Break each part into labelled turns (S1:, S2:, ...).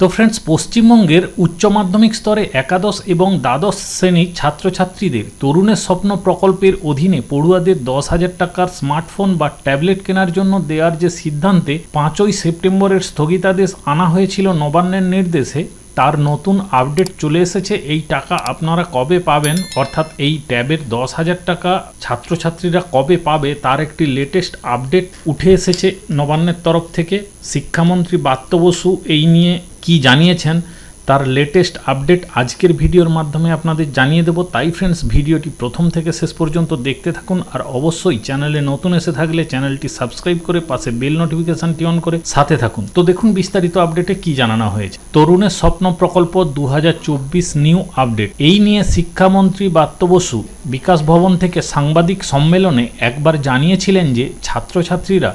S1: তো ফ্রেন্ডস পশ্চিমবঙ্গের উচ্চ মাধ্যমিক স্তরে একাদশ এবং দ্বাদশ শ্রেণির ছাত্রছাত্রীদের তরুণের স্বপ্ন প্রকল্পের অধীনে পড়ুয়াদের দশ হাজার টাকার স্মার্টফোন বা ট্যাবলেট কেনার জন্য দেওয়ার যে সিদ্ধান্তে পাঁচই সেপ্টেম্বরের স্থগিতাদেশ আনা হয়েছিল নবান্নের নির্দেশে তার নতুন আপডেট চলে এসেছে। এই টাকা আপনারা কবে পাবেন? অর্থাৎ এই ট্যাবের দশ হাজার টাকা ছাত্রছাত্রীরা কবে পাবে? তার একটি লেটেস্ট আপডেট উঠে এসেছে নবান্নের তরফ থেকে। শিক্ষামন্ত্রী বাত্য বসু এই নিয়ে কি জানিয়েছেন? তার লেটেস্ট আপডেট আজকের ভিডিওর মাধ্যমে আপনাদের জানিয়ে দেব। তাই ফ্রেন্ডস ভিডিওটি প্রথম থেকে শেষ পর্যন্ত দেখতে থাকুন আর অবশ্যই চ্যানেলে নতুন এসে থাকলে চ্যানেলটি সাবস্ক্রাইব করে পাশে বেল নোটিফিকেশনটি অন করে সাথে থাকুন। তো দেখুন বিস্তারিত আপডেটে কি জানানো হয়েছে। তরুণের স্বপ্ন প্রকল্প দু হাজার চব্বিশ নিউ আপডেট এই নিয়ে শিক্ষামন্ত্রী বাত্য বসু বিকাশ ভবন থেকে সাংবাদিক সম্মেলনে একবার জানিয়েছিলেন যে ছাত্রছাত্রীরা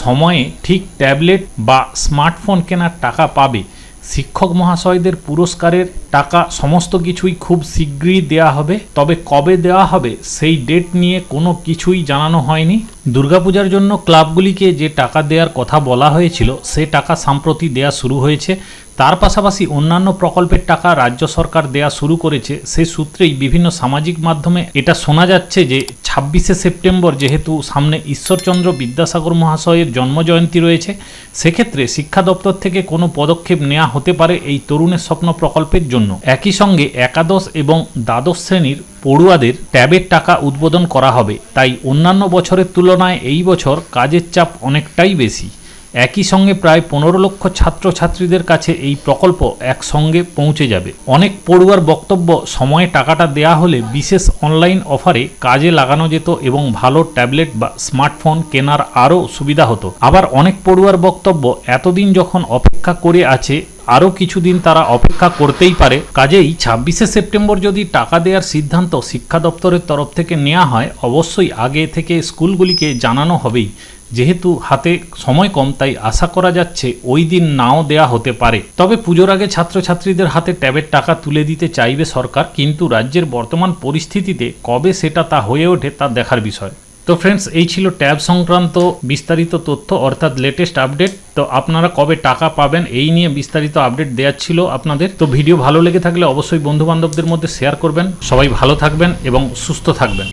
S1: সময়ে ঠিক ট্যাবলেট বা স্মার্টফোন কেনার টাকা পাবে। শিক্ষক মহাশয়দের পুরস্কারের টাকা সমস্ত কিছুই খুব শীঘ্রই দেওয়া হবে। তবে কবে দেওয়া হবে, সেই ডেট নিয়ে কোনো কিছুই জানানো হয়নি। দুর্গাপূজার জন্য ক্লাবগুলিকে যে টাকা দেওয়ার কথা বলা হয়েছিল, সে টাকা সাম্প্রতি দেয়া শুরু হয়েছে। তার পাশাপাশি অন্যান্য প্রকল্পের টাকা রাজ্য সরকার দেয়া শুরু করেছে। সে সূত্রেই বিভিন্ন সামাজিক মাধ্যমে এটা শোনা যাচ্ছে যে, ছাব্বিশে সেপ্টেম্বর যেহেতু সামনে ঈশ্বরচন্দ্র বিদ্যাসাগর মহাশয়ের জন্মজয়ন্তী রয়েছে, সেক্ষেত্রে শিক্ষা দপ্তর থেকে কোনো পদক্ষেপ নেওয়া হতে পারে এই তরুণের স্বপ্ন প্রকল্পের জন্য। একই সঙ্গে একাদশ এবং দ্বাদশ শ্রেণির পড়ুয়াদের ট্যাবের টাকা উদ্বোধন করা হবে। তাই অন্যান্য বছরের তুলনায় এই বছর কাজের চাপ অনেকটাই বেশি। একই সঙ্গে প্রায় পনেরো লক্ষ ছাত্রছাত্রীদের কাছে এই প্রকল্প একসঙ্গে পৌঁছে যাবে। অনেক পড়ুয়ার বক্তব্য, সময়ে টাকাটা দেয়া হলে বিশেষ অনলাইন অফারে কাজে লাগানো যেত এবং ভালো ট্যাবলেট বা স্মার্টফোন কেনার আরও সুবিধা হতো। আবার অনেক পড়ুয়ার বক্তব্য, এতদিন যখন অপেক্ষা করে আছে, আরও কিছুদিন তারা অপেক্ষা করতেই পারে। কাজেই ছাব্বিশে সেপ্টেম্বর যদি টাকা দেওয়ার সিদ্ধান্ত শিক্ষা দপ্তরের তরফ থেকে নেওয়া হয়, অবশ্যই আগে থেকে স্কুলগুলিকে জানানো হবেই। যেহেতু হাতে সময় কম, তাই আশা করা যাচ্ছে ওই দিন নাও দেয়া হতে পারে। তবে পুজোর আগে ছাত্রছাত্রীদের হাতে ট্যাবের টাকা তুলে দিতে চাইবে সরকার, কিন্তু রাজ্যের বর্তমান পরিস্থিতিতে কবে সেটা তা হয়ে ওঠে তা দেখার বিষয়। তো ফ্রেন্ডস এই ছিল ট্যাব সংক্রান্ত বিস্তারিত তথ্য, অর্থাৎ লেটেস্ট আপডেট তো আপনারা কবে টাকা পাবেন এই নিয়ে বিস্তারিত আপডেট দেওয়ার ছিল আপনাদের। তো ভিডিও ভালো লেগে থাকলে অবশ্যই বন্ধু বান্ধবদের মধ্যে শেয়ার করবেন। সবাই ভালো থাকবেন এবং সুস্থ থাকবেন।